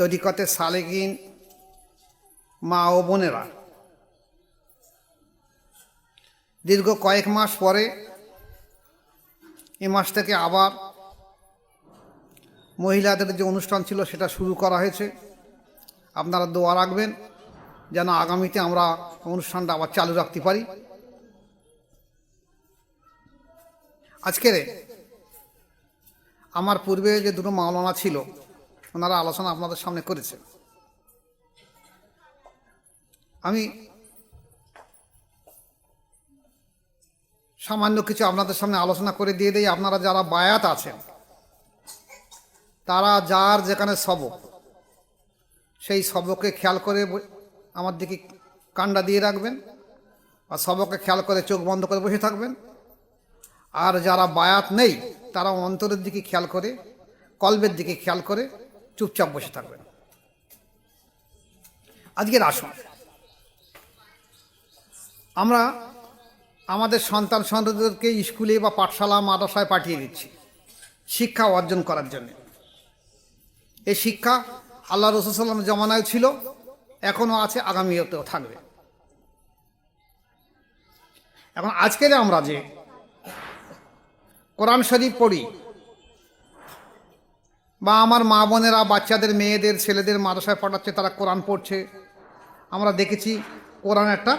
তরিকতে সালেগিন মা ও বোনেরা। দীর্ঘ কয়েক মাস পরে এ মাস থেকে আবার মহিলাদের যে অনুষ্ঠান ছিল সেটা শুরু করা হয়েছে। আপনারা দোয়া রাখবেন যেন আগামীতে আমরা অনুষ্ঠানটা আবার চালু রাখতে পারি। আজকের আমার পূর্বে যে দুটো মাওলানা ছিল ওনারা আলোচনা আপনাদের সামনে করেছে। আমি সামান্য কিছু আপনাদের সামনে আলোচনা করে দিয়ে দিই। আপনারা যারা বায়াত আছেন, তারা যার যেখানে সবক, সেই সবকে খেয়াল করে আমার দিকে কান্ডা দিয়ে রাখবেন আর সবকে খেয়াল করে চোখ বন্ধ করে বসে থাকবেন। আর যারা বায়াত নেই, তারা অন্তরের দিকে খেয়াল করে, কলবের দিকে খেয়াল করে চুপচাপ বসে থাকবেন। আজকের আসুন। আমরা আমাদের সন্তান সন্ততিদেরকে স্কুলে বা পাঠশালা, মাদ্রাসায় পাঠিয়ে দিচ্ছি, শিক্ষা অর্জন করার জন্য। এই শিক্ষা আল্লাহ রসুল্লাম জমানায় ছিল, এখনও আছে, আগামীতেও থাকবে। এখন আজকের আমরা যে কোরআন শরীফ পড়ি বা আমার মা বোনেরা, বাচ্চাদের, মেয়েদের, ছেলেদের মাদ্রাসায় পাঠাচ্ছে তারা কোরআন পড়ছে। আমরা দেখেছি কোরআন একটা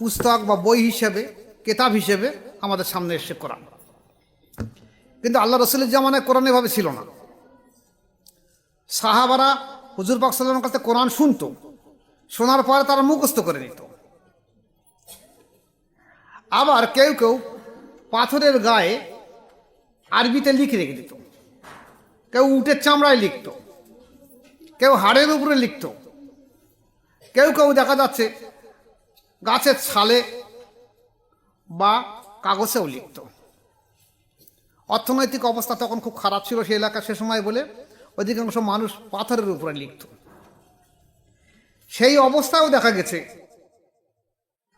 পুস্তক বা বই হিসেবে, কেতাব হিসেবে আমাদের সামনে এসে কোরআন। কিন্তু আল্লাহ রসুলের জামানায় কোরআন এভাবে ছিল না। সাহাবারা হুজুর পাক কাছে কোরআন শুনতো, শোনার পরে তারা মুখস্থ করে নিত। আবার কেউ কেউ পাথরের গায়ে আরবিতে লিখে রেখে দিত। কেউ উটের চামড়ায় লিখত। কেউ হাড়ের উপরে লিখত। কেউ কেউ দেখা যাচ্ছে গাছের ছালে বা কাগজেও লিখত। অর্থনৈতিক অবস্থা তখন খুব খারাপ ছিল সেই এলাকা সে সময় বলে অধিকাংশ মানুষ পাথরের উপরে লিখত। সেই অবস্থাও দেখা গেছে।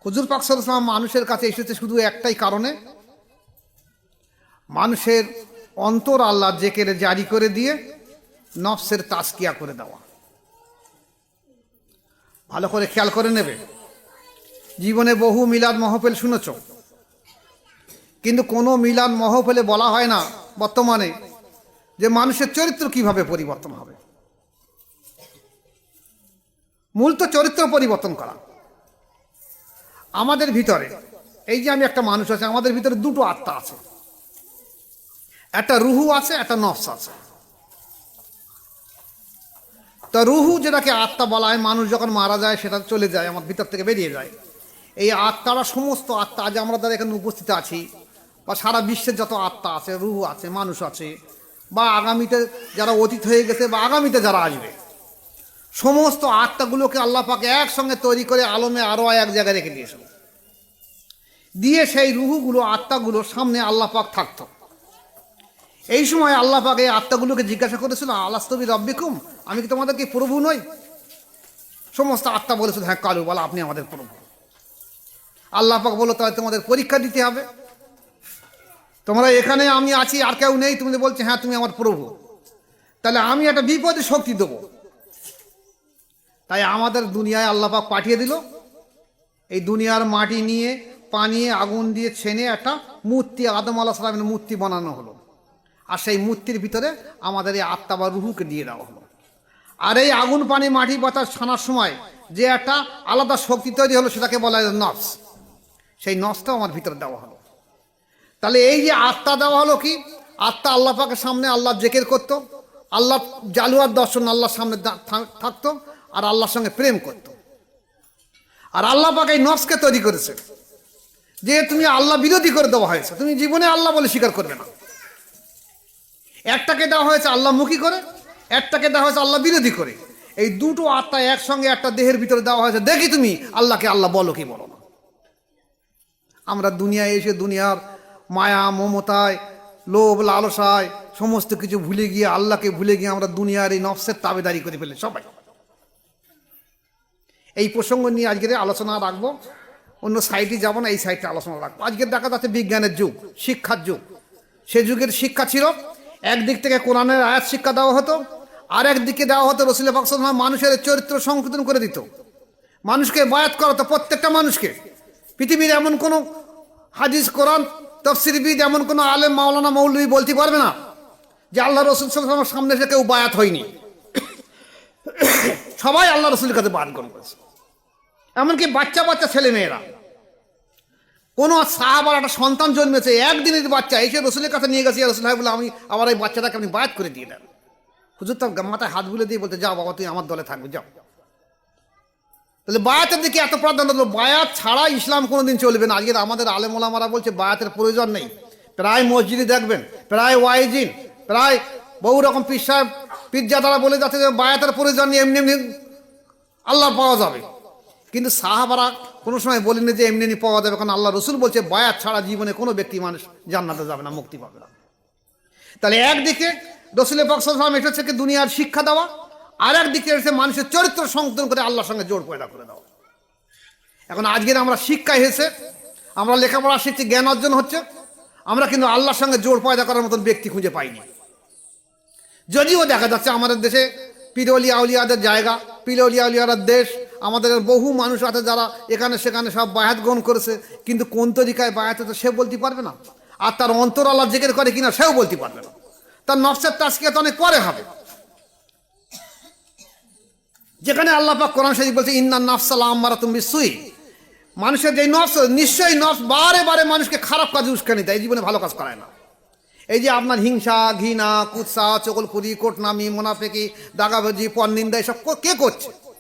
হুজুর পাকসাল ইসলাম মানুষের কাছে এসেছে শুধু একটাই কারণে। মানুষের অন্তর আল্লাহ জেকেরে জারি করে দিয়ে নফসের তাস্কিয়া করে দেওয়া। ভালো করে খেয়াল করে নেবে। জীবনে বহু মিলাদ মহফিল শুনেছ। কিন্তু কোনো মিলাদ মহফেলে বলা হয় না বর্তমানে যে মানুষের চরিত্র কীভাবে পরিবর্তন হবে। মূল তো চরিত্র পরিবর্তন করা। আমাদের ভিতরে, এই যে আমি একটা মানুষ আছে, আমাদের ভিতরে দুটো আত্মা আছে। একটা রুহু আছে, একটা নফস আছে। তা রুহু যেটাকে আত্মা বলা হয়, মানুষ যখন মারা যায়, সেটা চলে যায়, আমার ভিতর থেকে বেরিয়ে যায়। এই আত্মারা সমস্ত আত্মা, আজ আমরা যারা এখানে উপস্থিত আছি, বা সারা বিশ্বের যত আত্মা আছে, রুহু আছে, মানুষ আছে, বা আগামীতে যারা অতীত হয়ে গেছে, বা আগামীতে যারা আসবে, সমস্ত আত্মাগুলোকে আল্লাহ পাকে একসঙ্গে তৈরি করে আলমে আরও এক জায়গায় রেখে দিয়েছিল দিয়ে সেই রুহুগুলো আত্মাগুলো সামনে আল্লাহ পাক থাকতো। এই সময় আল্লাহ পাক আত্মাগুলোকে জিজ্ঞাসা করেছিল, আলাস্তবি রব্বিকুম? আমি কি তোমাদের কি প্রভু নই? সমস্ত আত্মা বলেছিল হ্যাঁ কালু, বলা, আপনি আমাদের প্রভু। আল্লাহ পাক বলল, তাহলে তোমাদের পরীক্ষা দিতে হবে। তোমরা এখানে আমি আছি, আর কেউ নেই। তুমি বলছে হ্যাঁ তুমি আমার প্রভু। তাহলে আমি একটা বিপদে শক্তি দেবো। তাই আমাদের দুনিয়ায় আল্লাহ পাক পাঠিয়ে দিল। এই দুনিয়ার মাটি নিয়ে পানি আগুন দিয়ে ছেনে একটা মূর্তি, আদম আল্লাহ সালামের মূর্তি বানানো হলো। আর সেই মূর্তির ভিতরে আমাদের এই আত্মা বা রুহুকে দিয়ে দেওয়া হলো। আর এই আগুন, পানি, মাটি, বাতাস ছানার সময় যে একটা আলাদা শক্তি তৈরি হলো সেটাকে বলা হয় নফস। সেই নসটাও আমার ভিতরে দেওয়া হলো। তাহলে এই যে আত্মা দেওয়া হলো কি? আত্মা আল্লাহ পাকের সামনে আল্লাহ জেকের করতো, আল্লাহ জালুয়ার দর্শন আল্লাহর সামনে থাকতো, আর আল্লাহর সঙ্গে প্রেম করতো। আর আল্লাহ পাক এই নফসকে তৈরি করেছে। যে তুমি আল্লাহ বিরোধী করে দেওয়া হয়েছে, তুমি জীবনে আল্লাহ বলে স্বীকার করবে না। একটাকে দেওয়া হয়েছে আল্লাহ মুখী করে, একটাকে দেওয়া হয়েছে আল্লাহ বিরোধী করে। এই দুটো আত্মা একসঙ্গে একটা দেহের ভিতরে দেওয়া হয়েছে। দেখি তুমি, আল্লাহকে আল্লাহ বলো কি বলো না। আমরা দুনিয়ায় এসে দুনিয়ার মায়া, মমতায়, লোভ, লালসায় সমস্ত কিছু ভুলে গিয়ে, আল্লাহকে ভুলে গিয়ে আমরা দুনিয়ার এই নফসের তাবেদারি করে ফেলে সবাই। এই প্রসঙ্গ নিয়ে আজকের আলোচনা রাখব। অন্য সাইডে যাব না, এই সাইডটা আলোচনা রাখব। আজকে দেখা যাচ্ছে বিজ্ঞানের যুগ, শিক্ষার যুগ। সে যুগের শিক্ষা ছিল একদিক থেকে কোরআনের আয়াত শিক্ষা দেওয়া হতো আর একদিকে দেওয়া হতো রসুল পাকসাল মানুষের চরিত্র সংশোধন করে দিত। মানুষকে বায়াত করাতো প্রত্যেকটা মানুষকে। পৃথিবীর এমন কোনো হাদিস, কোরআন তফসিরবিদ এমন কোনো আলেম মাওলানা মৌলবী বলতে পারবে না যে আল্লাহ রসুল সাল্লামের সামনে এসে কেউ বায়াত হয়নি। সবাই আল্লাহ রসুলের কাছে বায়াত গ্রহণ করেছে। এমনকি বাচ্চা বাচ্চা ছেলে মেয়েরা কোনো সাহাবার একটা সন্তান জন্মেছে, একদিনের বাচ্চা, এসে রসুলের কাছে নিয়ে গেছে, রসুল ভাই বলে আমি আমার এই বাচ্চাটাকে আপনি বায়াত করে দিয়ে দেন হুজুর তার মাথায় হাত বুলে দিয়ে বলতে যাও বাবা, তুই আমার দলে থাকবে যাও তাহলে বায়াতের দিকে এত প্রাধান্য দিল, বায়াত ছাড়া ইসলাম কোনোদিন চলবে না। আজকের আমাদের আলেমোলামারা বলছে, বায়াতের প্রয়োজন নেই। প্রায় মসজিদে দেখবেন, প্রায় ওয়াইজিন, প্রায় বহু রকম পিসা পিজ্জা তারা বলে যাচ্ছে যে, বায়াতের প্রয়োজন নেই, এমনি এমনি আল্লাহ পাওয়া যাবে। কিন্তু সাহাবারা কোনো সময় বলেনি যে এমনি এমনি পাওয়া যাবে, কারণ আল্লাহ রসুল বলছে বায়াত ছাড়া জীবনে কোনো ব্যক্তি মানুষ জান্নাতে যাবে না, মুক্তি পাবে না। তাহলে একদিকে রসুলের পক্ষাম এটা হচ্ছে দুনিয়ার শিক্ষা দেওয়া আর একদিকে এসে মানুষের চরিত্র সংশোধন করে আল্লাহর সঙ্গে জোর পয়দা করে দেওয়া। এখন আজকের আমরা শিক্ষা এসে, আমরা লেখাপড়া শিখছি জ্ঞান অর্জন হচ্ছে, আমরা কিন্তু আল্লাহর সঙ্গে জোর পয়দা করার মতন ব্যক্তি খুঁজে পাইনি। যদিও দেখা যাচ্ছে আমাদের দেশে পিরলিয়া আউলিয়াদের জায়গা পিরলিয়া দেশ আমাদের বহু মানুষ আছে যারা এখানে সেখানে সব বায়াত গ্রহণ করেছে, কিন্তু কোন তরিকায় বায়াত হতো সে বলতে পারবে না। আর তার অন্তর আল্লাহ জেকের করে কিনা সেও বলতে পারবে না। তার নফসের তাস্কিয়া তো অনেক পরে হবে। যেখানে আল্লাহ পাক কোরআন শরীফ বলছে ইন্না নফসাল্লাহ আম্মারা তুমি সুই মানুষের যে নফস, নিশ্চয়ই নফস বারে বারে মানুষকে খারাপ কাজে উস্কানি দেয়, এই জীবনে ভালো কাজ করায় না। এই যে আপনার হিংসা, ঘৃণা, কুৎসা, চকলখুরি, কোটনামি, মোনাফেকি দাগাবাজি পরনিন্দা, এসব ক- কে করছে?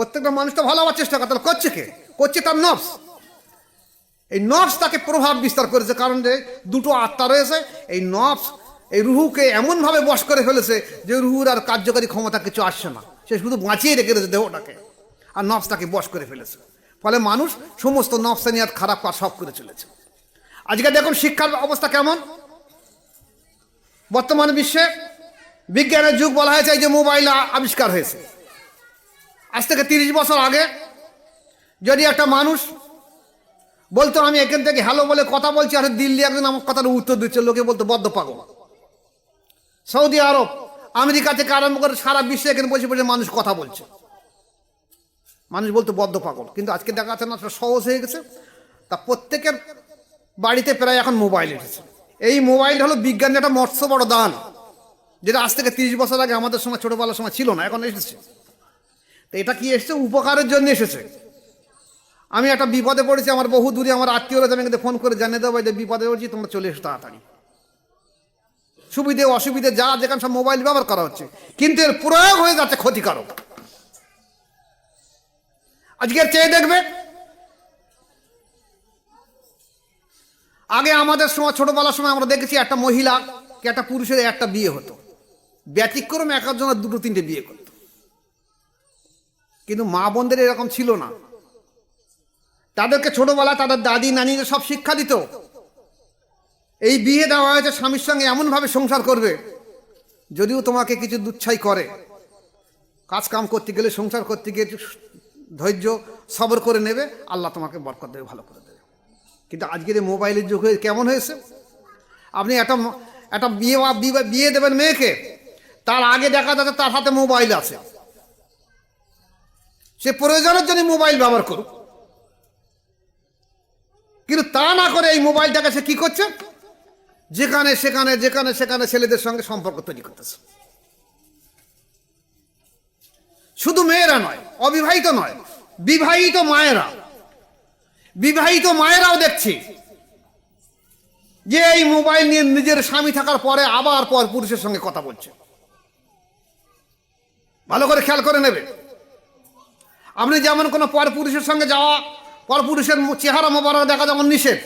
প্রত্যেকটা মানুষ তো ভালো হওয়ার চেষ্টা করে, তাহলে করছে কে? করছে তার নফস। এই নফস তাকে প্রভাব বিস্তার করেছে, কারণ যে দুটো আত্মা রয়েছে, এই নফস, এই রুহুকে এমনভাবে বশ করে ফেলেছে যে রুহুর আর কার্যকারী ক্ষমতা কিছু আসছে না। সে শুধু বাঁচিয়ে রেখে দিয়েছে দেহটাকে, আর নফস তাকে বশ করে ফেলেছে। ফলে মানুষ সমস্ত নফসানিয়াত খারাপ কাজ সব করে চলেছে। আজকে দেখুন শিক্ষার অবস্থা কেমন? বর্তমান বিশ্বে বিজ্ঞানের যুগ বলা হয়েছে এই যে মোবাইল আবিষ্কার হয়েছে। আজ থেকে তিরিশ বছর আগে যদি একটা মানুষ বলতো, আমি এখান থেকে হ্যালো বলে কথা বলছি, আর দিল্লি একজন আমার কথার উত্তর দিচ্ছে, লোকে বলতো বদ্ধ পাগল। সৌদি আরব, আমেরিকা থেকে আরম্ভ করে সারা বিশ্বে এখানে বসে বসে মানুষ কথা বলছে। মানুষ বলতো বদ্ধ পাগল। কিন্তু আজকে দেখা যাচ্ছে না সহজ হয়ে গেছে। তা প্রত্যেকের বাড়িতে প্রায় এখন মোবাইল এসেছে। এই মোবাইল হলো বিজ্ঞানের একটা মৎস্য বড় দান, যেটা আজ থেকে তিরিশ বছর আগে আমাদের সময়, ছোটোবেলার সময় ছিল না, এখন এসেছে। তো এটা কি এসেছে? উপকারের জন্য এসেছে। আমি একটা বিপদে পড়েছি, আমার বহু দূরে আমার আত্মীয় আমি কিন্তু ফোন করে জানিয়ে দেবো যে বিপদে পড়েছি, তোমরা চলে এসো তাড়াতাড়ি। সুবিধে, অসুবিধে, যা যেখানে সব মোবাইল ব্যবহার করা হচ্ছে, কিন্তু এর প্রয়োগ হয়ে যাচ্ছে ক্ষতিকারক। আজকের চেয়ে দেখবে, আগে আমাদের সময়, ছোটবেলার সময় আমরা দেখেছি একটা মহিলা, কি একটা পুরুষের একটা বিয়ে হতো। ব্যতিক্রম এক একজনের দুটো তিনটে বিয়ে করত। কিন্তু মা বোনদের এরকম ছিল না। তাদেরকে ছোটবেলা তাদের দাদি নানিরা সব শিক্ষা দিত। এই বিয়ে দেওয়া হয়েছে, স্বামীর সঙ্গে এমনভাবে সংসার করবে, যদিও তোমাকে কিছু দুচ্ছাই করে। কাজ কাম করতে গেলে, সংসার করতে গিয়ে ধৈর্য সবর করে নেবে, আল্লাহ তোমাকে বরকত দেবে, ভালো করে দেবে। কিন্তু আজকের এই মোবাইলের যুগ হয়ে কেমন হয়েছে? আপনি একটা একটা বিয়ে বিয়ে- বিয়ে দেবেন মেয়েকে, তার আগে দেখা যাচ্ছে তার হাতে মোবাইল আছে। সে প্রয়োজনের জন্য মোবাইল ব্যবহার করুক। কিন্তু তা না করে এই মোবাইলটাকে সে কি করছে? যেখানে, সেখানে যেখানে, সেখানে ছেলেদের সঙ্গে সম্পর্ক তৈরি করতেছে। শুধু মেয়েরা নয়, অবিবাহিত নয়, বিবাহিত মায়েরা। বিবাহিত মায়েরাও দেখছি যে এই মোবাইল নিয়ে নিজের স্বামী থাকার পরে আবার পর পুরুষের সঙ্গে কথা বলছে। ভালো করে খেয়াল করে নেবে। আপনি যেমন কোনো পর পুরুষের সঙ্গে যাওয়া পর পুরুষের চেহারা মোবারক দেখা যেমন নিষেধ।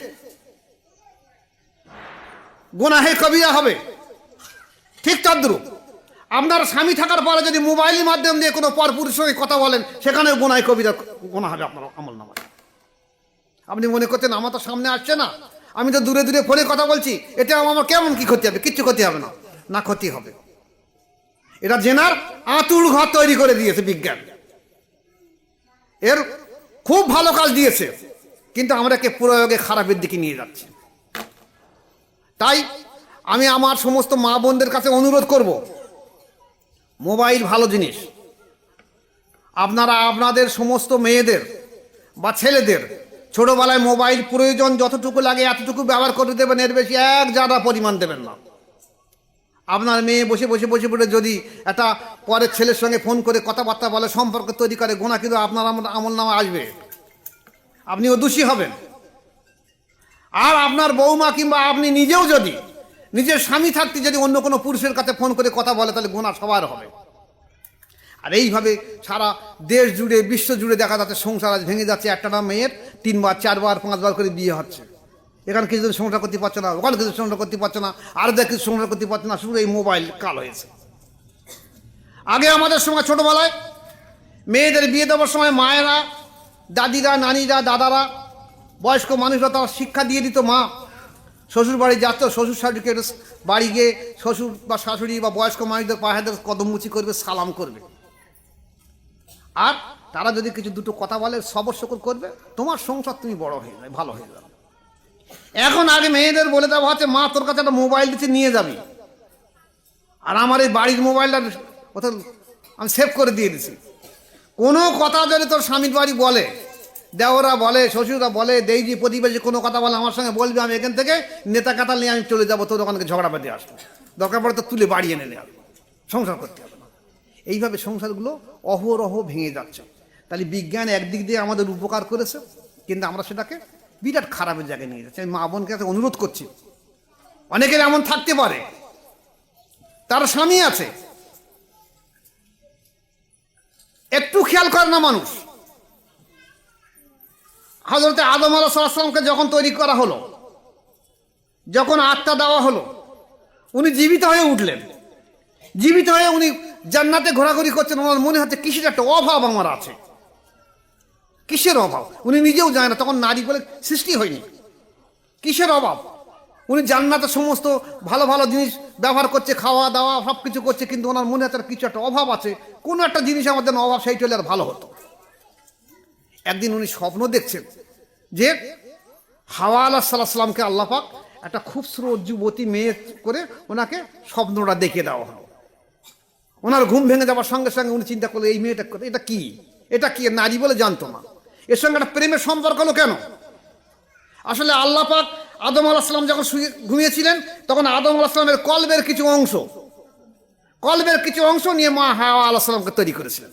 গোনাহে কবিরা হবে। ঠিক তদ্রুপ। আপনার স্বামী থাকার পরে যদি মোবাইলের মাধ্যম দিয়ে কোনো পর পুরুষের সঙ্গে কথা বলেন সেখানে গোনায় কবিরা গোনা হবে আপনার আমল নামাজ আপনি মনে করছেন আমার তো সামনে আসছে না? আমি তো দূরে দূরে ফোনে কথা বলছি। এটা আমার কেমন কি ক্ষতি হবে? কিচ্ছু ক্ষতি হবে না। না ক্ষতি হবে। এটা জেনার আঁতুড় ঘর তৈরি করে দিয়েছে বিজ্ঞান। এর খুব ভালো কাজ দিয়েছে, কিন্তু আমরাকে প্রয়োগে খারাপের দিকে নিয়ে যাচ্ছি। তাই আমি আমার সমস্ত মা বোনদের কাছে অনুরোধ করব, মোবাইল ভালো জিনিস। আপনারা আপনাদের সমস্ত মেয়েদের বা ছেলেদের ছোটোবেলায় মোবাইল প্রয়োজন যতটুকু লাগে এতটুকু ব্যবহার করে দেবেন, এর বেশি এক জাদা পরিমাণ দেবেন না। আপনার মেয়ে বসে বসে বসে পড়ে যদি একটা পরের ছেলের সঙ্গে ফোন করে কথাবার্তা বলে, সম্পর্ক তৈরি করে, গোনা কিন্তু আপনার আমল নামা আসবে। আপনিও দোষী হবেন। আর আপনার বৌমা কিংবা আপনি নিজেও যদি নিজের স্বামী থাকতে যদি অন্য কোনো পুরুষের কাছে ফোন করে কথা বলে, তাহলে গোনা সবার হবে। আর এইভাবে সারা দেশ জুড়ে, বিশ্ব জুড়ে দেখা যাচ্ছে, সংসার আজ ভেঙে যাচ্ছে, একটা মেয়ের তিনবার, চারবার, পাঁচবার করে বিয়ে হচ্ছে। এখানে কিছু সংসার করতে পারছে না, ওখানে কিছু সংসার করতে পারছে না, আর দেখ কিছু সংসার করতে পারছে না, শুধু এই মোবাইল কাল হয়েছে। আগে আমাদের সময় ছোটবেলায় মেয়েদের বিয়ে দেওয়ার সময় মায়েরা, দাদিরা, নানিরা, দাদারা, বয়স্ক মানুষরা তারা শিক্ষা দিয়ে দিত মা, শ্বশুর বাড়ি যাচ্ছ, শ্বশুর শাশুড়িকে বাড়ি গিয়ে শ্বশুর বা শাশুড়ি বা বয়স্ক মানুষদের পাহাড়দের কদমুচি করবে, সালাম করবে। আর তারা যদি কিছু দুটো কথা বলে সবর সকল করবে, তোমার সংসার তুমি বড় হয়ে যাবে, ভালো হয়ে যাবে। এখন আগে মেয়েদের বলে দেওয়া হচ্ছে মা, তোর কাছে একটা মোবাইল দিচ্ছে, নিয়ে যাবি। আর আমার এই বাড়ির মোবাইলটা ওটা আমি সেভ করে দিয়ে দিছি। কোনো কথা যদি তোর স্বামীর বাড়ি বলে, দেওরা বলে, শ্বশুররা বলে, দেইজি, প্রতিবেশী, কোনো কথা বলে, আমার সঙ্গে বলবি, আমি এখান থেকে নেতা কাতাল নিয়ে আমি চলে যাব, তোর ওখানে ঝগড়া বেঁধে আসব। দরকার পড়ে তো তুলে বাড়িয়ে এনে আসব সংসার করতে হবে না। এইভাবে সংসারগুলো অহরহ ভেঙে যাচ্ছে। তাহলে বিজ্ঞান একদিক দিয়ে আমাদের উপকার করেছে, কিন্তু আমরা সেটাকে বিরাট খারাপের জায়গায় নিয়ে যাচ্ছি। আমি মা বোনকে কাছে অনুরোধ করছি। অনেকের এমন থাকতে পারে। তার স্বামী আছে। একটু খেয়াল করে না মানুষ। হজরতে আদম আলাহামকে যখন তৈরি করা হলো, যখন আত্মা দেওয়া হলো, উনি জীবিত হয়ে উঠলেন। জীবিত হয়ে উনি জান্নাতে ঘোরাঘুরি করছেন। ওনার মনে হচ্ছে কিসের একটা অভাব আমার আছে। কিসের অভাব? উনি নিজেও জানে না, তখন নারী বলে সৃষ্টি হয়নি। কিসের অভাব? উনি জান্নাতে সমস্ত ভালো ভালো জিনিস ব্যবহার করছে, খাওয়া দাওয়া সব কিছু করছে, কিন্তু ওনার মনে হচ্ছে কিছু একটা অভাব আছে। কোনো একটা জিনিস আমাদের অভাব সেই চলে আর ভালো হতো। একদিন উনি স্বপ্ন দেখছেন যে হাওয়া আল্লাহ সাল্লাহ সাল্লামকে আল্লাপাক একটা খুবসুরত যুবতী মেয়ে করে ওনাকে স্বপ্নটা দেখে দেওয়া হলো। ওনার ঘুম ভেঙে যাওয়ার সঙ্গে সঙ্গে উনি চিন্তা করল এই মেয়েটা এটা কি? এটা কি? নারী বলে, জানতো না। এর সঙ্গে একটা প্রেমের সম্পর্ক হলো কেন? আসলে আল্লাহ পাক আদম আলাহিসাম যখন ঘুমিয়েছিলেন, তখন আদম আলাহিসামের কলবের কিছু অংশ, কলবের কিছু অংশ নিয়ে মা হাওয়া আলাহিসামকে তৈরি করেছিলেন।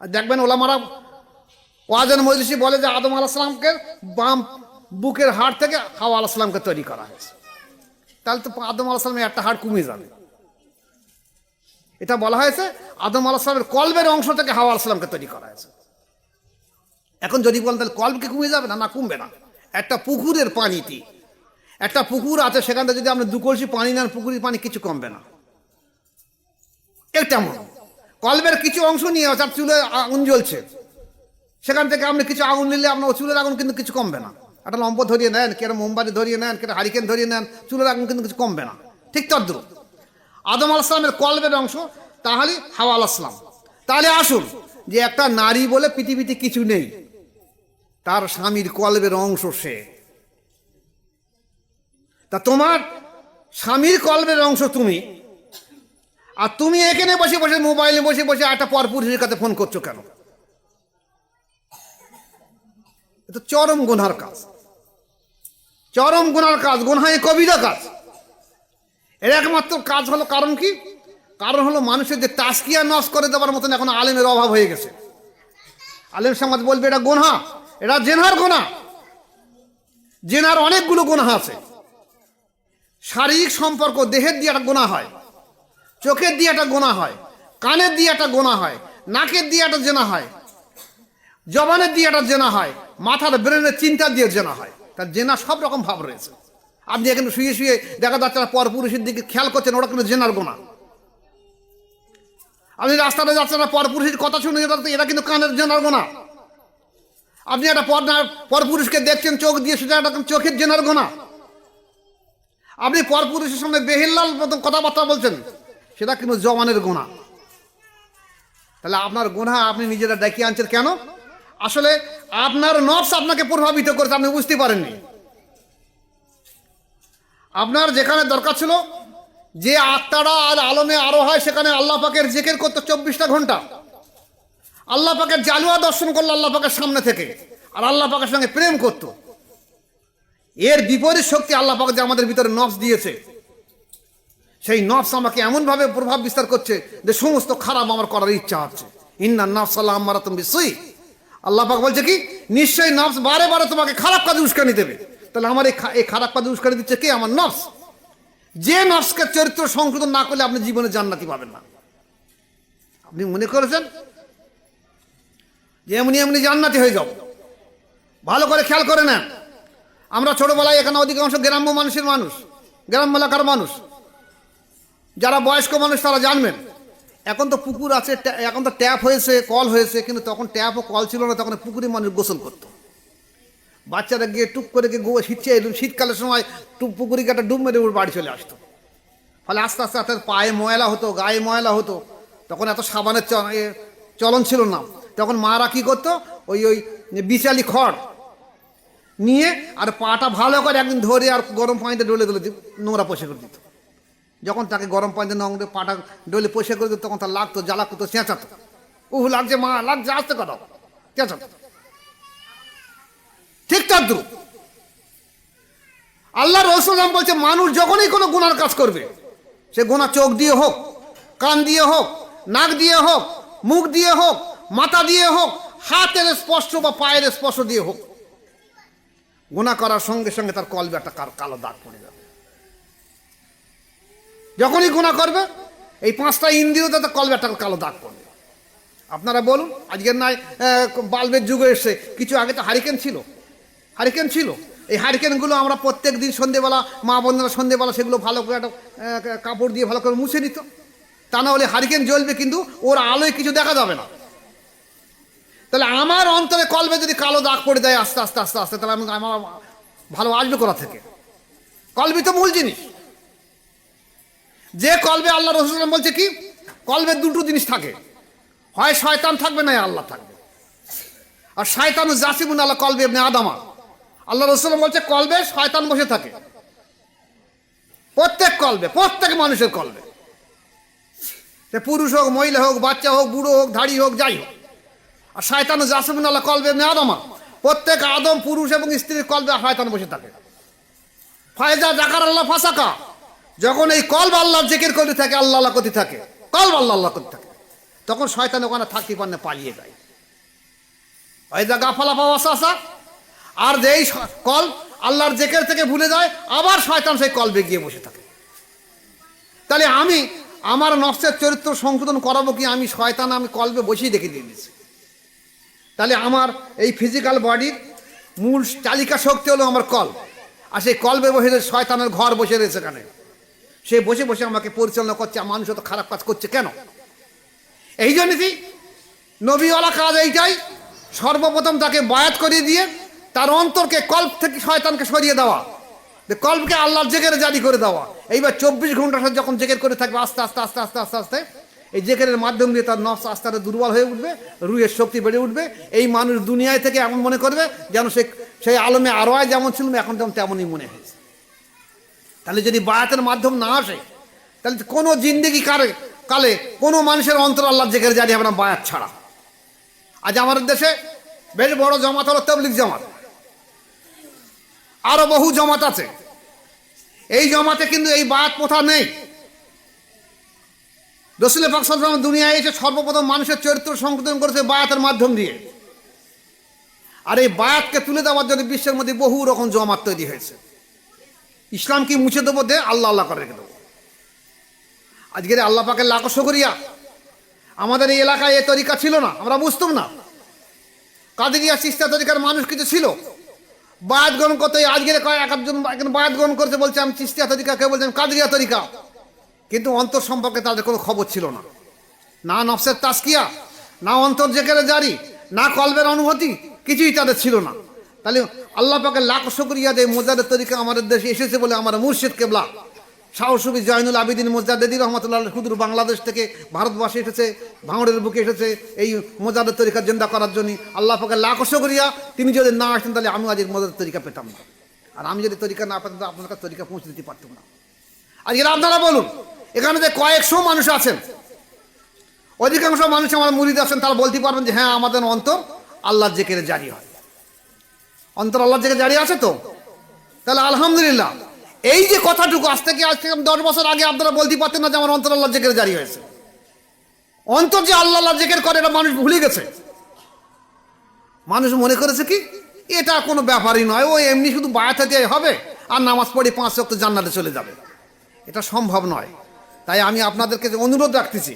আর দেখবেন ওলামারা ওয়াজন মজলিসি বলে যে আদম আলাহিসামকে বাম বুকের হাড় থেকে হাওয়া আলাহিসামকে তৈরি করা হয়েছে। তাহলে তো আদম আলাহিসামের একটা হাড় কমে যাবে। এটা বলা হয়েছে আদম আলাহিসামের কলবের অংশ থেকে হাওয়া আলাহিসামকে তৈরি করা হয়েছে। এখন যদি বলেন, তাহলে কলব কি কমে যাবে? না না, কমবে না। একটা পুকুরের পানিতে একটা পুকুর আছে, সেখান থেকে যদি আপনি দু কলসি পানি নেন, পুকুরের পানি কিছু কমবে না। এটা মনে কলবের কিছু অংশ নিয়ে তার চুলে আগুন জ্বলছে। সেখান থেকে আপনি কিছু আগুন নিলে আপনার চুলের আগুন কিন্তু কিছু কমবে না। একটা লম্ব ধরিয়ে নেন কেন মোমবাতি ধরিয়ে নেন কেন হারিকেন ধরিয়ে নেন, চুলের আগুন কিন্তু কিছু কমবে না। ঠিক তদ্রুপ। আদম আলাহিসামের কলবের অংশ, তাহলে হাওয়া আলাহিসাম তাহলে আসুন যে একটা নারী বলে পৃথিবীতে কিছু নেই। তার স্বামীর কলবের অংশ সে। তা তোমার স্বামীর কলবের অংশ তুমি? আর তুমি এখানে বসে বসে মোবাইলে বসে বসে একটা পরপুরুষের কাছে ফোন করছ কেন? এটা চরম গুনহার কাজ। চরম গুনার কাজ গুনহায় কবিরা কাজ। এর একমাত্র কাজ হলো কারণ কি? কারণ হলো মানুষের যে তাস্কিয়া নস করে দেওয়ার মতন এখন আলেমের অভাব হয়ে গেছে। আলেম সমাজ বলবে এটা গোনা এটা জেনার গোনা। জেনার অনেকগুলো গোনা আছে। শারীরিক সম্পর্ক, দেহের দিয়ে একটা গোনা হয়, চোখের দিয়ে একটা গোনা হয়, কানের দিয়ে একটা গোনা হয়, নাকের দিয়ে একটা জেনা হয়, জবানের দিয়ে একটা জেনা হয়, মাথার ব্রেনের চিন্তা দিয়ে জেনা হয়। তার জেনা সব রকম ভাব রয়েছে। আপনি এখানে শুয়ে শুয়ে দেখা যাচ্ছে না, পরপুরুষের দিকে খেয়াল করছেন ওরা কিন্তু জেনার গোনা। আপনি রাস্তাটা যাচ্ছেন না, পরপুরুষের কথা শুনে যেতে এটা কিন্তু কানের জেনার গোনা। আপনি একটা পর পরপুরুষকে দেখছেন, চোখ দিয়ে সেটা একটা চোখের জেনার গোনা। আপনি পরপুরুষের সামনে বেহিল্লাল মতন কথাবার্তা বলছেন, সেটা কিন্তু জওয়ানের গোনা। তাহলে আপনার গোনা আপনি নিজেরা ডেকে আনছেন কেন? আসলে আপনার নফস আপনাকে প্রভাবিত করেছে, আপনি বুঝতে পারেননি। আপনার যেখানে দরকার ছিল, যে আত্মারা আর আলমে আরও হয়, সেখানে আল্লাহ পাকের জেকের করতো চব্বিশটা ঘণ্টা। আল্লাহ পাকের জালুয়া দর্শন করল আল্লাহ পাকের সামনে থেকে। আর আল্লাহ পাকের সঙ্গে প্রেম করত। এর বিপরীত শক্তি আল্লাহ পাক যে আমাদের ভিতরে নফস দিয়েছে। সেই নফস আমাকে এমনভাবে প্রভাব বিস্তার করছে যে সমস্ত খারাপ আমার করার ইচ্ছা হচ্ছে ইন্না নফস আল্লাহ আমারা তুমি সই আল্লাহ পাক বলছে কি, নিশ্চয়ই নফস বারে বারে তোমাকে খারাপ কাজে উস্কানি দেবে। তাহলে আমার এই খারাপ কাজে উস্কানি দিচ্ছে কে? আমার নফস। যে নফসকে চরিত্র সংশোধন না করলে আপনি জীবনে জান্নাতি পাবেন না। আপনি মনে করেছেন? যে এমনি এমনি জান্নাতি হয়ে যাও। ভালো করে খেয়াল করে নেন। আমরা ছোটবেলায় এখানে অধিকাংশ গ্রাম্য মানুষের মানুষ গ্রাম এলাকার মানুষ। যারা বয়স্ক মানুষ তারা জানবেন, এখন তো পুকুর আছে এখন তো ট্যাপ হয়েছে, কল হয়েছে, কিন্তু তখন ট্যাপ ও কল ছিল না, তখন পুকুরে মানুষ গোসল করতো। বাচ্চারা গিয়ে টুক করে গিয়ে গো, শীতছে শীতকালের সময় টুক পুকুরি কাটা ডুব মেরে ওর বাড়ি চলে আসতো। ফলে আস্তে আস্তে আস্তে পায়ে ময়লা হতো, গায়ে ময়লা হতো, তখন এত সাবানের চলন ছিল না। তখন মারা কি করতো? ওই ওই বিচালি খড় নিয়ে আর পাটা ভালো করে একদিন ধরে আর গরম পানিতে ডলে ডলে নোংরা পয়সা করে দিত। যখন তাকে গরম পানিতে নোংরা পাটা ডলে পয়সা করে দিত, তখন তার লাগতো জ্বালা করতো চেঁচাতো। উহ, লাগছে মা, লাগছে, আসতে কথা চেঁচাতো। ঠিক তার দ্রুপ আল্লাহ রসুলাম বলছে, মানুষ যখনই কোনো গুনার কাজ করবে, সে গোনা চোখ দিয়ে হোক, কান দিয়ে হোক, নাক দিয়ে হোক, মুখ দিয়ে হোক মাথা দিয়ে হোক, হাতের স্পর্শ বা পায়ের স্পর্শ দিয়ে হোক গোনা করার সঙ্গে সঙ্গে তার কলবে একটা কালো দাগ পড়ে যাবে। যখনই গোনা করবে, এই পাঁচটা ইন্দ্রিয়তে তার কলবে একটা কালো দাগ পড়বে। আপনারা বলুন, আজকের নয় বাল্বের যুগে এসে কিছু আগে তো হারিকেন ছিল। হারিকেন ছিল। এই হারিকেনগুলো আমরা প্রত্যেক দিন সন্ধেবেলা, মা বোনেরা সন্ধেবেলা সেগুলো ভালো করে একটা কাপড় দিয়ে ভালো করে মুছে নিত। তা না হলে হারিকেন জ্বলবে কিন্তু ওর আলোয় কিছু দেখা যাবে না। তাহলে আমার অন্তরে কলবে যদি কালো দাগ পড়ে দেয় আস্তে আস্তে আস্তে আস্তে, তাহলে আমি আমার ভালো আসবে কোথা থেকে? কলবি তো মূল জিনিস। যে কলবে আল্লাহ রসুল বলছে কি, কলবে দুটো জিনিস থাকে। হয় শয়তান থাকবে না আল্লাহ থাকবে। আর শয়তান জাসিমুন আল্লাহ কলবে এমনি আদামা। আল্লাহ রসুল বলছে, কলবে শয়তান বসে থাকে। প্রত্যেক কলবে, প্রত্যেক মানুষের কলবে। পুরুষ হোক, মহিলা হোক, বাচ্চা হোক, বুড়ো হোক, ধাড়ি হোক, যাই হোক। আর শয়তান জাসমিন আল্লাহ কলবে এমনি আদামা প্রত্যেক আদম পুরুষ এবং স্ত্রীর কলবে শয়তান বসে থাকে। ফায়দা জাকার আল্লাহ ফাঁসাকা। যখন এই কলব আল্লাহ জেকের করতে থাকে, আল্লাহ আল্লাহ করতে থাকে। কলব আল্লাহ আল্লাহ করতে থাকে। তখন শয়তান ওখানে থাকতে পারে না, পালিয়ে যায়। ফায়দা গাফালা পাওয়া আসা আর যেই কল আল্লাহর জেকের থেকে ভুলে যায়, আবার শয়তান সেই কলবে গিয়ে বসে থাকে। তাহলে আমি আমার নফসের চরিত্র সংশোধন করাবো কি? আমি শয়তান, আমি কলবে বসেই দেখে দিয়ে দিয়েছি তাহলে আমার এই ফিজিক্যাল বডির মূল চালিকা শক্তি হলো আমার কল। আর সেই কল রয়েছে শয়তানের ঘর বসে রয়েছে এখানে সে বসে বসে আমাকে পরিচালনা করছে মানুষ তো খারাপ কাজ করছে কেন? এই জন্য কি? নবীওয়ালা কাজ এইটাই, সর্বপ্রথম তাকে বায়াত করিয়ে দিয়ে তার অন্তরকে কল্প থেকে শয়তানকে সরিয়ে দেওয়া। কল্পকে আল্লাহর জেগের জারি করে দেওয়া। এইবার চব্বিশ ঘণ্টা যখন জেগের করে থাকবে, আস্তে আস্তে আস্তে আস্তে আস্তে আস্তে এই জেগের মাধ্যম দিয়ে তার নফস আস্তে দুর্বল হয়ে উঠবে, রুহের শক্তি বেড়ে উঠবে, এই মানুষ দুনিয়ায় থেকে এমন মনে করবে যেন সে, সেই আলমে আরোয় যেমন ছিল, এখন তেমন তেমনই মনে হয়েছে। তাহলে যদি বায়াতের মাধ্যম না আসে, তাহলে কোনো জিন্দিগি কারে কালে কোনো মানুষের অন্তর আল্লাহ জেগের জারি হবে না বায়াত ছাড়া। আজ আমাদের দেশে বেশ বড় জমাত হলো তবলিক জামাত। আরও বহু জমাত আছে। এই জমাতে কিন্তু এই বায়াত প্রথা নেই। রসুল পাকসাল দুনিয়ায় এসে সর্বপ্রথম মানুষের চরিত্র সংশোধন করেছে বায়াতের মাধ্যম দিয়ে। আর এই বায়াতকে তুলে দেওয়ার জন্য বিশ্বের মধ্যে বহু রকম জমাত তৈরি হয়েছে। ইসলাম কি মুছে দেবো দে? আল্লাহ আল্লাহ করে রেখে দেবো। আজকের আল্লাহ পাকের লাখো শকরিয়া। আমাদের এই এলাকায় এ তরিকা ছিল না, আমরা বুঝতাম না। কাদেরিয়া চিস্তা তরিকার মানুষ কিছু ছিল। বায়াত গ্রহণ করতে, আজকের একজন বায়াত গ্রহণ করতে বলছে, আমি চিস্তিয়া তরিকা কেউ বলছেন কাদেরিয়া তরিকা। কিন্তু অন্তর সম্পর্কে তাদের কোনো খবর ছিল না। না নফসের তাস্কিয়া না অন্তর জেকেরে জারি, না কলবের অনুভূতি, কিছুই তাদের ছিল না। তাহলে আল্লাহ পাকে লাখ শুক্রিয়া দেয় মোজাদের তরিকা আমাদের দেশে এসেছে বলে আমার মুর্শিদ কেবলা। সাহসুবি জয়নুল আবিদিন মোজাদ্দেদি রহমতুল্লাহ সুদূর বাংলাদেশ থেকে ভারতবর্ষে এসেছে, ভাঙড়ের বুকে এসেছে এই মোজাদের তরিকা জেন্দা করার জন্য। আল্লাহ পাকে লাখ শুক্রিয়া। তিনি যদি না আসতেন তাহলে আমি আজ মোজাদের তরিকা পেতাম না। আর আমি যদি তরিকা না পেতাম আপনার কাছে তরিকা পৌঁছে দিতে পারতাম না। আজকে আপনারা বলুন এখানে যে কয়েকশো মানুষ আছেন, অধিকাংশ মানুষ আমার মুরিদ আছেন, তারা বলতে পারবেন যে হ্যাঁ আমাদের অন্তর আল্লাহর জেকেরে জারি হয়। অন্তর আল্লাহর জেকে জারি আছে তো? তাহলে আলহামদুলিল্লাহ, এই যে কথাটুকু আজ থেকে আজ থেকে দশ বছর আগে আপনারা বলতে পারতেন না যে আমার অন্তর আল্লাহ জেকের জারি হয়েছে। অন্তর যে আল্লাহ আল্লাহ জেকের করে, এটা মানুষ ভুলে গেছে। মানুষ মনে করেছে কি, এটা কোনো ব্যাপারই নয়, ও এমনি শুধু বায়াতে দিয়ে হবে, আর নামাজ পড়ে পাঁচ রক্ত জান্নাতে চলে যাবে। এটা সম্ভব নয়। তাই আমি আপনাদেরকে অনুরোধ রাখতেছি,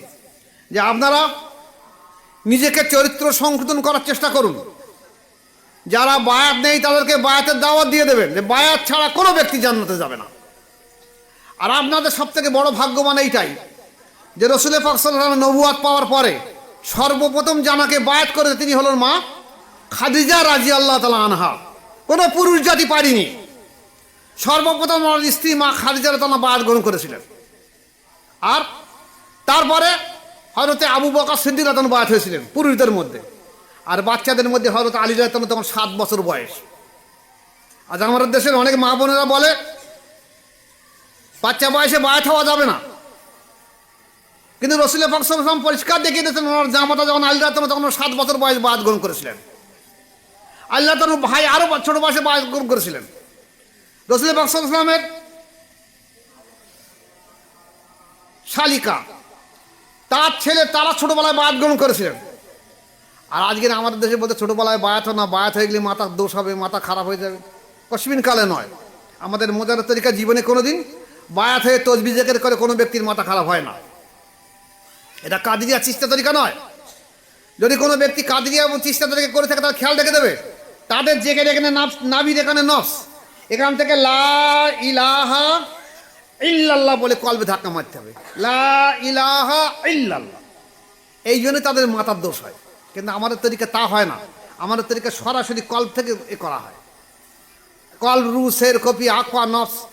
যে আপনারা নিজেকে চরিত্র সংশোধন করার চেষ্টা করুন। যারা বায়াত নেই, তাদেরকে বায়াতের দাওয়াত দিয়ে দেবেন, যে বায়াত ছাড়া কোনো ব্যক্তি জান্নাতে যাবে না। আর আপনাদের সব থেকে বড় ভাগ্যবান এইটাই, যে রসুল পাকসাল নবুয়াত পাওয়ার পরে সর্বপ্রথম জানাকে বায়াত করে তিনি হলেন মা খাদিজা রাজি আল্লাহ তালা আনহা। কোনো পুরুষ জাতি পারিনি। সর্বপ্রথম আমার স্ত্রী মা খাদিজা তালা বায়াত গ্রহণ করেছিলেন। আর তারপরে হয়তো আবু বকা সিদ্দিক রতন বায়াত হয়েছিলেন পুরুষদের মধ্যে। আর বাচ্চাদের মধ্যে হয়তো আলী রতন তখন সাত বছর বয়স। আজ আমাদের দেশের অনেক মা বোনেরা বলে, বাচ্চা বয়সে বায়াত হওয়া যাবে না। কিন্তু রসুল পাকসাম পরিষ্কার দেখিয়ে দিয়েছেন, ওনার জামাতা যখন আলী রতন তখন সাত বছর বয়স বায়াত গ্রহণ করেছিলেন। আল্লাহ তখন ভাই আরও ছোট বয়সে বায়াত গ্রহণ করেছিলেন। রসুল পাকসামের শালিকা। তার ছেলে তারা ছোটবেলায় বায়াত গ্রহণ করেছিলেন। আর আজকের আমাদের দেশে বলতে ছোটবেলায় বায়াত না, বায়াত হয়ে গেলে মাথা দোষ হবে, মাথা খারাপ হয়ে যাবে। কশ্মিন কালে নয়। আমাদের মজার তরিকা জীবনে কোনোদিন বায়াত হয়ে তজবিজেকের করে কোনো ব্যক্তির মাথা খারাপ হয় না। এটা কাদিরিয়া চিস্তা তরিকা নয়। যদি কোনো ব্যক্তি কাদিরিয়া এবং চিস্তা তরিকা করে থাকে তার খেয়াল রেখে দেবে। তাদের যেখানে এখানে নাবির এখানে নফস। এখান থেকে লা ইলাহা ইল্লাল্লাহ বলে কলবে ধাক্কা মারতে হবে। ইলাহা ইল্লাল্লাহ। এই জন্য তাদের মাথার দোষ হয়। কিন্তু আমাদের তরিকা তা হয় না। আমাদের তরিকা সরাসরি কল থেকে এ করা হয়। কল রুসের কপি আকোয়া নফস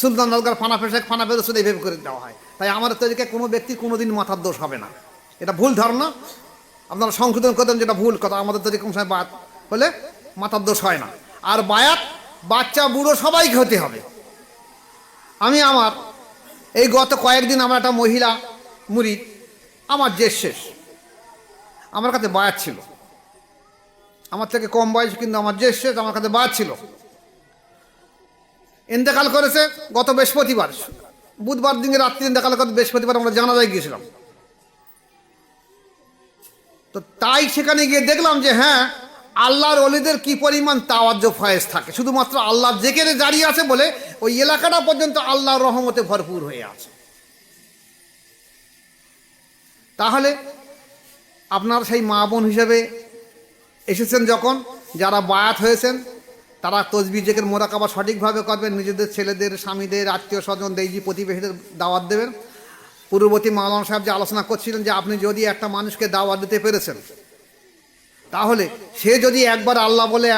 সুলতান নলগার ফানা ফেসেক ফানা ফেরো শুধু এইভাবে করে দেওয়া হয়। তাই আমাদের তরিকায় কোনো ব্যক্তির কোনোদিন মাথার দোষ হবে না। এটা ভুল ধারণা। আপনারা সংশোধন করতেন যেটা ভুল কথা। আমাদের তরিকা কোনো সময় বাদ হলে মাথার দোষ হয় না। আর বায়াত, বাচ্চা, বুড়ো সবাইকে হতে হবে। আমি আমার, এই গত কয়েকদিন আমার একটা মহিলা মুড়ি আমার জেস শেষ। আমার কাছে বায়াত ছিল। আমার থেকে কম বয়স কিন্তু আমার জেস শেষ, আমার কাছে বায়াত ছিল। ইন্তেকাল করেছে গত বৃহস্পতিবার। বুধবার দিনে রাত্রি ইন্তেকাল করে বৃহস্পতিবার আমরা জানাজায় গিয়েছিলাম। তো তাই সেখানে গিয়ে দেখলাম যে হ্যাঁ আল্লাহর অলিদের কি পরিমাণ তাওয়াজ্য ফয়েজ থাকে? শুধুমাত্র আল্লাহর জেকেরে দাঁড়িয়ে আছে বলে ওই এলাকাটা পর্যন্ত আল্লাহর রহমতে ভরপুর হয়ে আছে। তাহলে আপনার সেই মা বোন হিসেবে এসেছেন যখন, যারা বায়াত হয়েছেন, তারা তসবি জেকের মোরাকাবা সঠিকভাবে করবেন, নিজেদের ছেলেদের, স্বামীদের, আত্মীয় স্বজন, দেইজি প্রতিবেশীদের দাওয়াত দেবেন। পূর্ববর্তী মাওলানা সাহেব যে আলোচনা করছিলেন যে আপনি যদি একটা মানুষকে দাওয়াত দিতে পেরেছেন তাহলে সে যদি একবার আল্লাহ বলে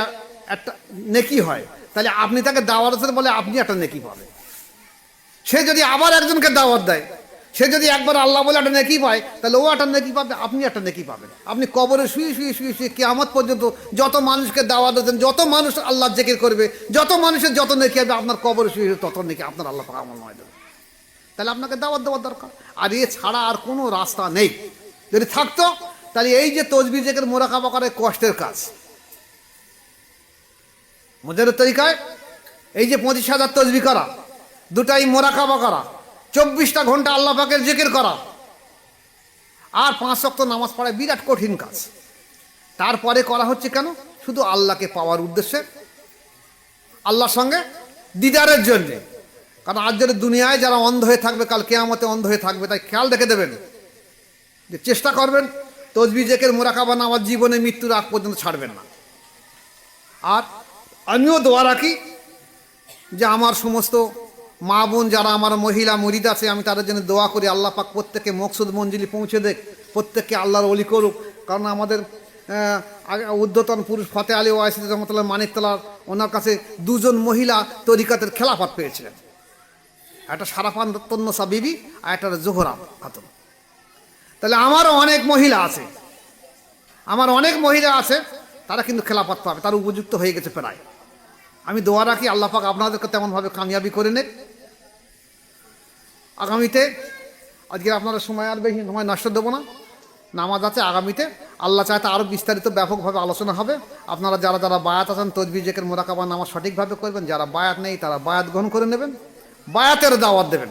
একটা নেকি হয়, তাহলে আপনি তাকে দাওয়াত দেন বলে আপনি একটা নেকি পাবেন। সে যদি আবার একজনকে দাওয়াত দেয়, সে যদি একবার আল্লাহ বলে একটা নেকি পায়, তাহলে ও একটা নেকি পাবে, আপনি একটা নেকি পাবেন। আপনি কবরে শুয়ে শুয়ে শুয়ে শুয়ে কেয়ামত পর্যন্ত যত মানুষকে দাওয়াত দেন যত মানুষ আল্লাহ জেকের করবে, যত মানুষের যত নেকি হবে, আপনার কবরে শুয়ে তত নেকি আপনার আল্লাহ আমল নয় দেবে তাহলে আপনাকে দাওয়াত দেওয়ার দরকার। আর এ ছাড়া আর কোনো রাস্তা নেই। যদি থাকতো তাহলে এই যে তজবি জেকের মোরাকাবা করে, কষ্টের কাজ। মজারের তরিকায়? এই যে পঁচিশ হাজার তজবি করা, দুটাই মোরাকাবা করা, চব্বিশটা ঘণ্টা আল্লাহ পাকের জেকের করা, আর পাঁচ শক্ত নামাজ পড়া বিরাট কঠিন কাজ। তারপরে করা হচ্ছে কেন? শুধু আল্লাহকে পাওয়ার উদ্দেশ্যে, আল্লাহর সঙ্গে, দিদারের জন্যে। কারণ আজ যদি দুনিয়ায় যারা অন্ধ হয়ে থাকবে, কাল কেয়ামতে অন্ধ হয়ে থাকবে, তাই খেয়াল রেখে দেবেন। যে চেষ্টা করবেন তসবি জেকের মোরাকাবা নামাজ জীবনে মৃত্যুর আগ পর্যন্ত ছাড়বেন না। আর আমিও দোয়া রাখি যে আমার সমস্ত মা বোন যারা আমার মহিলা মরিদ আছে, আমি তাদের জন্য দোয়া করি। আল্লাহ পাক প্রত্যেককে মকসুদ মঞ্জিলি পৌঁছে দেখ প্রত্যেককে আল্লাহর অলি করুক। কারণ আমাদের উদ্যতন পুরুষ ফতে আলী ওয়াইসিদ রহমতুল্লাহ মানিকতলার ওনার কাছে দুজন মহিলা তরিকাতের খেলাফাত পেয়েছিলেন। একটা সারাফান তন্নসা বিবি আর একটা জোহরা খাতুন। তাহলে আমারও অনেক মহিলা আছে। আমার অনেক মহিলা আছে, তারা কিন্তু খেলাফত পাবে, তার উপযুক্ত হয়ে গেছে প্রায়। আমি দোয়া রাখি, আল্লাহ পাক আপনাদেরকে তেমনভাবে কামিয়াবি করে নেক। আগামীতে, আজকে আপনারা সময় আর বেশি সময় নষ্ট দেবো না। নামাজ আছে, আগামীতে আল্লাহ চাইতে আরও বিস্তারিত ব্যাপকভাবে আলোচনা হবে। আপনারা যারা যারা বায়াত আছেন তদবিজেকের মোরাকাবা নামাজ সঠিকভাবে করবেন। যারা বায়াত নেই, তারা বায়াত গ্রহণ করে নেবেন। বায়াতের দাওয়াত দেবেন।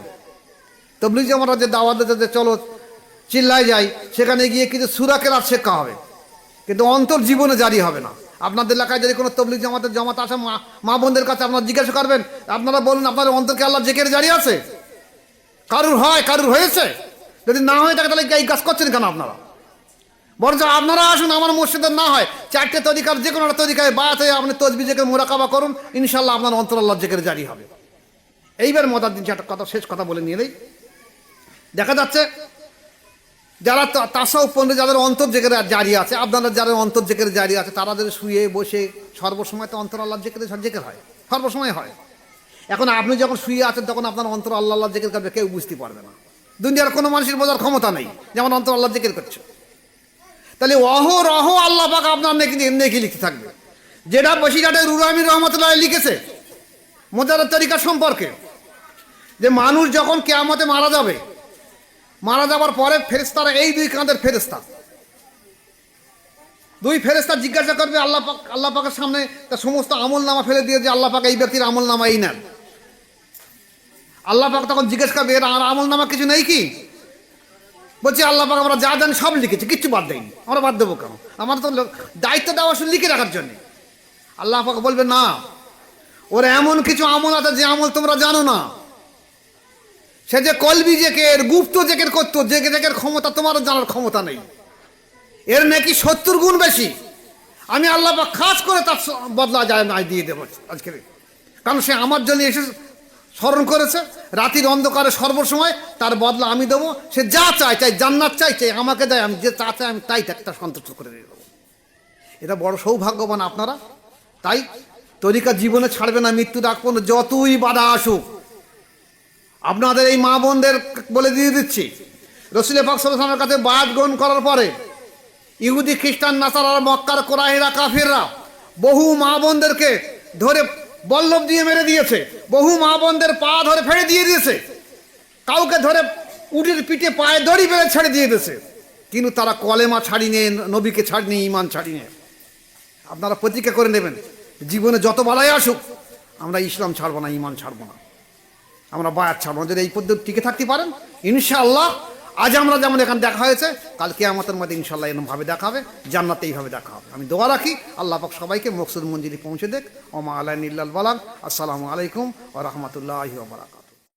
তবলিগ আমরা যে দাওয়াত দিতে চলো চিল্লায় যাই, সেখানে গিয়ে কিছু সুরাকের আর শেখা হবে। কিন্তু অন্তর জীবনে জারি হবে না। আপনাদের এলাকায় যদি কোনো তবলিগ জামাতের জমাত আসে, মা মা বোনদের কাছে আপনারা জিজ্ঞাসা করবেন, আপনারা বলুন, আপনাদের অন্তরকে আল্লাহ জেকের জারি আছে? কারুর হয়, কারুর হয়েছে? যদি না হয়ে থাকে, তাহলে এই কাজ করছেন কেন আপনারা? বরঞ্চ আপনারা আসুন, আমার মসজিদের না হয়, চারটে তরিকার যে কোনো একটা তরিকায় বায়াতে আপনি তজবিজেকে মোরাকাবা করুন ইনশাল্লাহ আপনার অন্তর আল্লাহ জেকের জারি হবে। এইবার মজার দিন একটা কথা, শেষ কথা বলে নিয়ে নেই। দেখা যাচ্ছে যারা তাসাও পণ্ডিত যাদের অন্তর জেকের জারি আছে আপনারা যাদের অন্তর জেকের জারি আছে, তারা যদি শুয়ে বসে সর্বসময় তো অন্তর আল্লাহ জেকের জেকের হয়, সর্বসময় হয়। এখন আপনি যখন শুয়ে আছেন, তখন আপনার অন্তর আল্লাহ আল্লাহ জেকের করবে, কেউ বুঝতে পারবে না। দুনিয়ার কোনো মানুষের বোঝার ক্ষমতা নেই, যেমন অন্তর আল্লাহ জেকের করছে। তাহলে অহ রহ আল্লাহ পাক আপনার নাকি নেকি লিখতে থাকবে। যেটা বসিরহাটের রুরামি রহমতুল্লাহ লিখেছে মোজারের তরিকা সম্পর্কে, যে মানুষ যখন কেয়ামতে মারা যাবে মারা যাবার পরে ফেরেস্তারা এই দুই কাঁধের ফেরেস্তা দুই ফেরেস্তা জিজ্ঞাসা করবে, আল্লাহ পাক আল্লাহ পাকের সামনে তার সমস্ত আমল নামা ফেলে দিয়ে যে আল্লাহ পাক এই ব্যক্তির আমল নামা এই নেন। আল্লাহ পাক তখন জিজ্ঞেস করবে, এর আর আমল নামা কিছু নেই কি? বলছি, আল্লাহ পাক আমরা যা জানি সব লিখেছি, কিচ্ছু বাদ দেয়নি। আমরা বাদ দেবো কেন? আমার তো দায়িত্ব দেওয়া শুধু লিখে রাখার জন্য। আল্লাহ পাক বলবে, না। ওর এমন কিছু আমল আছে যে আমল তোমরা জানো না। সে যে কলবি জেকের, গুপ্ত জেকের করতো জেকে জেকের ক্ষমতা তোমার জানার ক্ষমতা নেই। এর নাকি সত্তর গুণ বেশি। আমি আল্লাহ পাক খাস করে তার বদলা যায় না দিয়ে দেবো আজকে কারণ সে আমার জন্য এসে স্মরণ করেছে, রাতির অন্ধকারে সর্বসময় তার বদলা আমি দেবো। সে যা চায়, চাই জান্নাত চাই চাই আমাকে দেয়। আমি যে চা চাই, আমি তাই তাকে তার সন্তুষ্ট করে দিয়ে দেবো। এটা বড় সৌভাগ্যবান আপনারা। তাই তরিকা জীবনে ছাড়বে না মৃত্যু ডাক যতই বাধা আসুক। আপনাদের এই মা বোনদের বলে দিয়ে দিচ্ছি। রসুলের পাকসালামের কাছে বাদ গ্রহণ করার পরে ইহুদি, খ্রিস্টান নাসার মক্কার কোরআহিরা কাফিররা বহু মা বোনদেরকে ধরে বল্লভ দিয়ে মেরে দিয়েছে। বহু মা বোনদের পা ধরে ফেলে দিয়ে দিয়েছে। কাউকে ধরে উটির পিঠে পায়ে দড়ি বেড়ে ছেড়ে দিয়ে দিয়েছে। কিন্তু তারা কলেমা ছাড়ি নিয়ে, নবীকে ছাড়ি নিয়ে ইমান ছাড়ি নিয়ে। আপনারা প্রতিজ্ঞা করে নেবেন, জীবনে যত বালাই আসুক, আমরা ইসলাম ছাড়বো না ইমান ছাড়বো না। আমরা বায়াত ছাড়বো। যদি এই পদ্ধতি টিকে থাকতে পারেন, ইনশাআল্লাহ। আজ আমরা যেমন এখানে দেখা হয়েছে কালকে আমাদের মধ্যে ইনশাল্লাহ এরকমভাবে দেখা হবে, জান্নাতে এইভাবে দেখা হবে। আমি দোয়া রাখি, আল্লাহ পাক সবাইকে মকসুদ মঞ্জিরি পৌঁছে দেখ। ওমা আলাই নিল্লাল বালাম আসসালামু আলাইকুম ও রহমতুল্লাহ বারাকাত